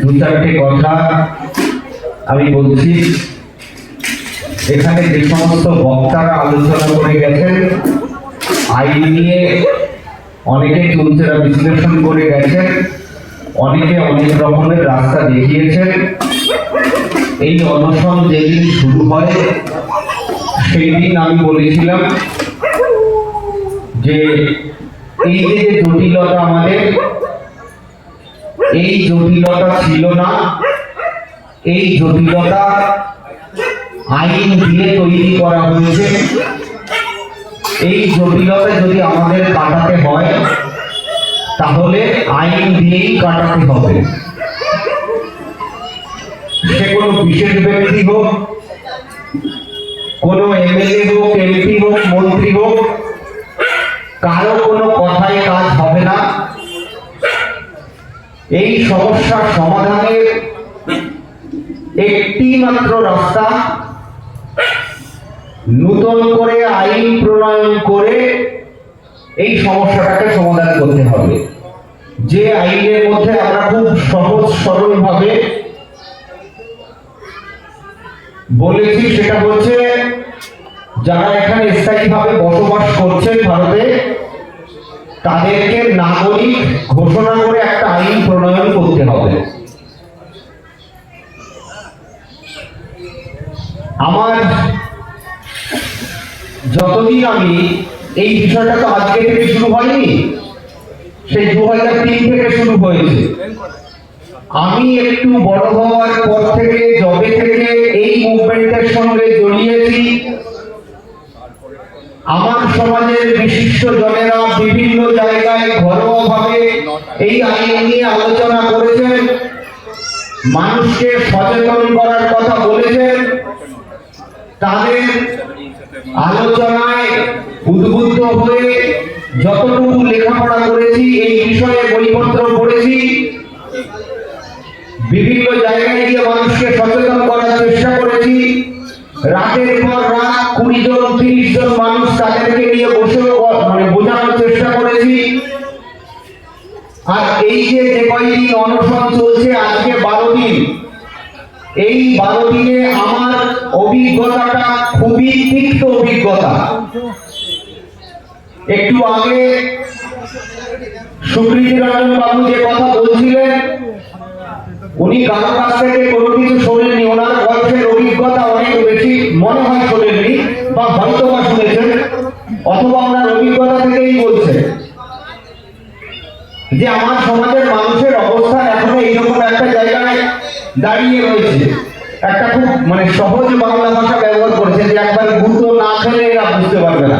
দু চারটে কথা আমি বলছি। এখানে যে সমস্ত বক্তারা আলোচনা করে গেছেন আইন নিয়ে অনেকে চুলচেরা বিশ্লেষণ করে গেছেন, অনেকে অনেক রকমের রাস্তা দেখিয়েছেন। এই অনশন যেদিন শুরু হয় সেই দিন আমি বলেছিলাম যে এই যে জটিলতা আমাদের এই জটিলতা ছিল না। এই জটিলতা আইন দিয়ে তৈরি করা হয়েছে। এই জটিলতা যদি আমাদের কাটাতে হয়, তাহলে আইন দিয়েই কাটাতে হবে। সে কোনো বিশেষ ব্যক্তি হোক, কোনো এমএলএ হোক, এমপি হোক, মন্ত্রী হোক কারও কোনো কথায় কাজ হবে না এই সমস্যার সমাধানের একটি মাত্র রাস্তা নূতন করে আইন প্রণয়ন করে এই সমস্যাটাকে সমাধান করতে হবে। যে আইনের মধ্যে আমরা খুব সহজ সরল ভাবে বলেছি, সেটা হচ্ছে যারা এখানে স্থায়ীভাবে বসবাস করছেন ভারতে তাদেরকে নাগরিক ঘোষণা করে একটা আইন প্রণয়ন করতে হবে। আমার যতদিন আমি এই বিষয়টা তো আজকে থেকে শুরু হয়নি, সেই দু হাজার তিন থেকে শুরু হয়েছে। আমি একটু বড় হওয়ার পর থেকে জবে থেকে এই মুভমেন্টের সঙ্গে জড়িয়েছি আমার সমাজের বিশিষ্ট জনেরা বিভিন্ন জায়গায় ঘরোয়াভাবে এই আইন নিয়ে আলোচনা করেছেন। মানুষকে সচেতন করার কথা বলেছেন। তাদের আলোচনায় উদ্বুদ্ধ হয়ে যতটুকু লেখাপড়া করেছি, এই বিষয়ে বইপত্র পড়েছি। বিভিন্ন জায়গায় গিয়ে মানুষকে সচেতন করার চেষ্টা করেছি। রাতের পর রাত কুড়ি জন, তিরিশ জন মানুষ তাদেরকে নিয়ে বসে মানে বোঝানোর চেষ্টা করেছি। আর এই যে যে কয়দিন অনশন চলছে, আজকে বারো দিন। এই বারো দিনে আমার অভিজ্ঞতাটা খুবই তিক্ত অভিজ্ঞতা। একটু আগে সুকৃতি রঞ্জন বাবু যে কথা বলছিলেন, উনি কারও কাছ থেকে কোনো কিছু শোনেননি ওনার বয়সের অভিজ্ঞতা অনেক বেশি মনে হয় শোনেননি বা হয়তো বা শুনেছেন অথবা ওনার অভিজ্ঞতা থেকেই বলছেন যে আমার সমাজের মানুষের অবস্থা এখনও এইরকম একটা জায়গায় দাঁড়িয়ে রয়েছে। একটা খুব মানে সহজ বাংলা ভাষা ব্যবহার করেছে যে একবার গুঁতো না খেলে এরা বুঝতে পারবে না।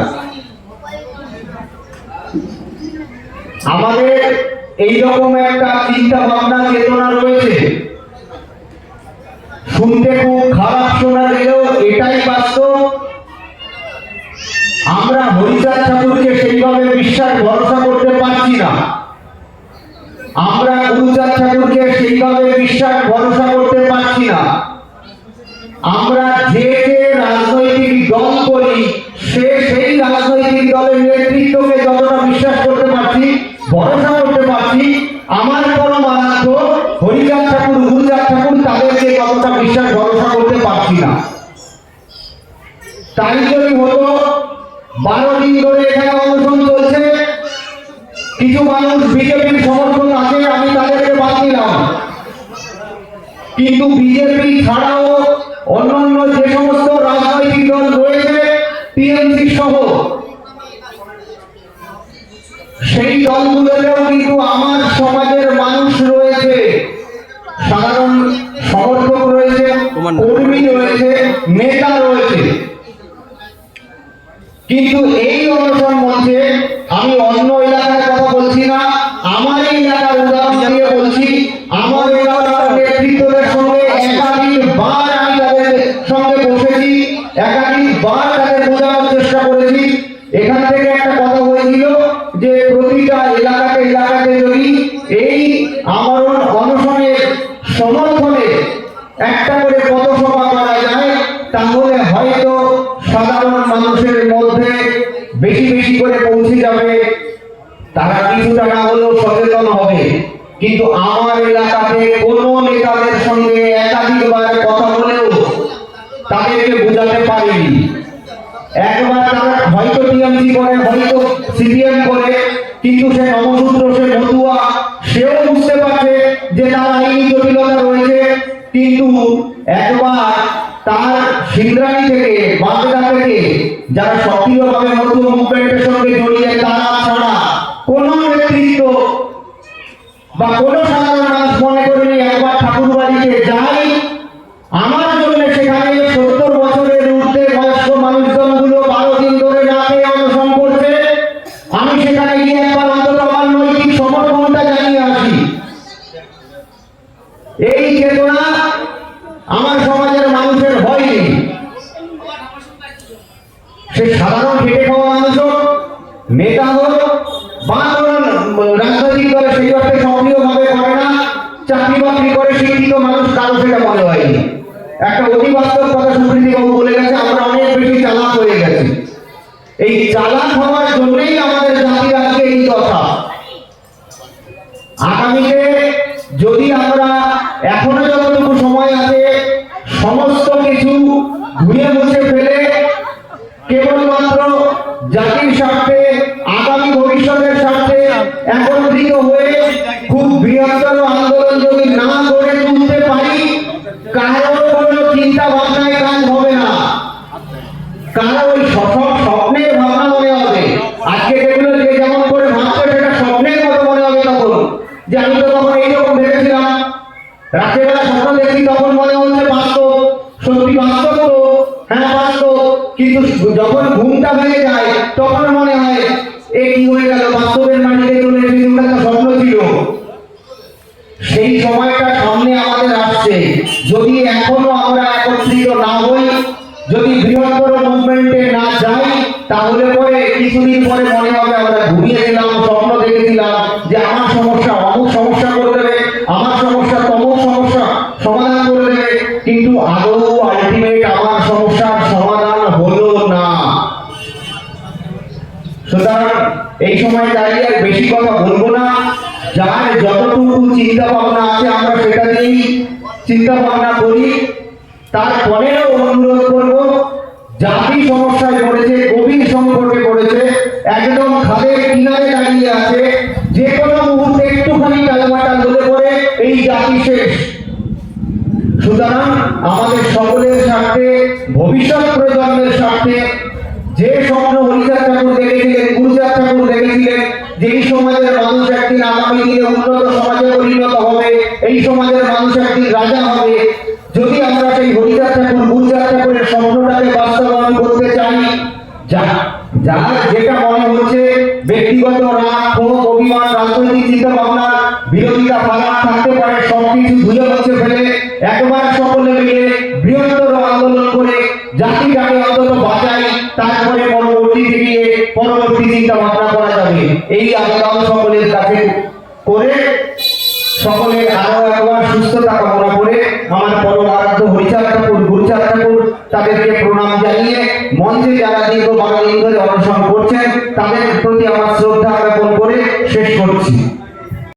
আমাদের এই রকম একটা চিন্তা ভাবনা চেতনা রয়েছে। শুনতে খুব খারাপ শোনা গেলেও এটাই বাস্তব আমরা হরিচাঁদ ঠাকুরকে সেইভাবে বিশ্বাস ভরসা করতে পারছি না আমরা গুরুচাঁদ ঠাকুরকে সেইভাবে বিশ্বাস ভরসা করতে পারছি না আমরা যে যে রাজনৈতিক দল করি সে সেই রাজনৈতিক দলের নেতৃত্বকে যতটা বিশ্বাস করতে পারছি ভরসা করতে পারছি আমার পরম আরাধ্য হরিচাঁদ ঠাকুর গুরুচাঁদ ঠাকুর তাদেরকে ততটা বিশ্বাস ভরসা করতে পারছি না। তাই যদি হলো বারো দিন ধরে এখানে অনশন চলছে। কিছু মানুষ বিজেপির সমর্থন আছে, আমি তাদেরকে বাদ দিলাম। কিন্তু বিজেপি ছাড়াও অন্যান্য যে সমস্ত কিন্তু এই অনশন মঞ্চে আমি অন্য এলাকার কথা বলছি না, আমার এই এলাকার উদাহরণ দিয়ে বলছি, আমার এলাকার সঙ্গে একাধিকবার আমি তাদের সঙ্গে বসেছি একাধিকবার তাদের বোঝানোর চেষ্টা করেছি। এখান থেকে করে পৌঁছে যাবে, তারা কিছু টাকা হলেও সচেতন হবে। কিন্তু আমার এলাকাতে কোন নেতাদের সঙ্গে একাধিকবার কথা বলেও তাদেরকে বোঝাতে পারিনি। একবার তারা হয়তো টিএমসি করে, হয়তো সিপিএম করে, কিন্তু সে নবসূত্র, সে মতুয়া সেও বুঝতে পারছে যে তার আইনি জটিলতা রয়েছে। কিন্তু একবার তার সিদ্রানি থেকে, বাগদা থেকে যারা করছে আমি সেখানে গিয়ে একবার আমার জানিয়ে এই চেতনা আমার সমাজের মানুষের হয়নি সে সাধারণ খেটে খাওয়া মানুষ হোক নেতা হোক বা ধরুন রাজনৈতিক দলে সেই অর্থে সক্রিয়ভাবে করে না চাকরি করে শিক্ষিত মানুষ, কারও সেটা মনে হয়নি। একটা অতি কথা সুপ্রীতি বাবু বলে গেছে, আমরা অনেক বেশি চালাক হয়ে গেছি। এই চালাক হওয়ার জন্যই আমাদের জাতির আজকে এই কথা। আগামীতে যদি আমরা এখনও যতটুকু সময় আছে সমস্ত কিছু ধুয়ে মুছে ফেলে কেবলমাত্র জাতির স্বার্থে আগামী ভবিষ্যতের স্বার্থে একত্রিত হয়ে খুব বৃহত্তর আন্দোলন যদি না গড়ে তুলতে পারি কারোর কোনো চিন্তা ভাবনায় কাজ হবে না কারও ওই সসব স্বপ্নের ভাবনা মনে হবে আজকে যেগুলো যে যেমন করে ভাবছে সেটা স্বপ্নের মতো মনে হবে তখন যে আমি তো তখন এইরকম ভেবেছিলাম রাত্রেবেলা স্বপ্ন দেখি তখন মনে হচ্ছে বাস্তব সত্যি বাস্তব তো হ্যাঁ বাস্তব কিন্তু যখন ঘুমটা ভেঙে যায়, তখন মনে হয়, এ কি হয়ে গেল? বাস্তবের মাটিতে চলে তো স্বপ্ন ছিল। সেই সময়টা সামনে আমাদের আসছে। যদি এখনও আমরা একত্রিত না হই, যদি বৃহত্তর মুভমেন্টে না যাই, তাহলে পরে, কিছুদিন পরে মনে হবে আমরা ঘুমিয়ে গেলাম স্বপ্ন দেখেছিলাম। সময় দাঁড়িয়ে আর বেশি কথা বলব না। যার যতটুকু চিন্তা ভাবনা আছে আমরা সেটা নিয়েই চিন্তা ভাবনা করি। তারপরেও অনুরোধ করব, জাতি সমস্যায় পড়েছে গভীর সংকটে পড়েছে একদম খাদের কিনারে দাঁড়িয়ে আছে যে কোনো মুহূর্তে একটুখানি টালমাটাল হলে পরে এই জাতি শেষ সুতরাং আমাদের সকলের স্বার্থে ভবিষ্যৎ প্রজন্মের স্বার্থে যে স্বপ্ন হরিচাঁদ ঠাকুর দেখেছিলেন গুরুচাঁদ ঠাকুর দেখেছিলেন যে এই সমাজের মানুষ একদিন আগামী দিনে উন্নত সমাজে পরিণত হবে, এই সমাজের মানুষ একদিন রাজা হবে। যদি আমরা সেই হরিচাঁদ ঠাকুর গুরুচাঁদ ঠাকুরের স্বপ্নটাকে বাস্তবায়ন করতে চাই, যা যার যেটা মনে হচ্ছে ব্যক্তিগত রাগ, ক্ষোভ, অভিমান, রাজনৈতিক চিন্তা ভাবনা বিরোধিতা ফারাক থাকতে পারে, সবকিছু ধুয়ে মুছে ফেলে, একবার সকলে মিলে বৃহত্তর আন্দোলন করে জাতিটাকে অন্তত বাঁচাই, তারপরে পরবর্তীতে গিয়ে পরবর্তী চিন্তা ভাবনা করা এই আবেদন সকলের কাছে করে, সকলের আরও একবার সুস্থতা কামনা করে আমার পরম আরাধ্য হরিচাঁদ ঠাকুর, গুরুচাঁদ ঠাকুর তাদেরকে প্রণাম জানিয়ে মঞ্চে যারা দীর্ঘ দিন ধরে অনশন করছেন, তাদের প্রতি আমার শ্রদ্ধা জ্ঞাপন করে শেষ করছি।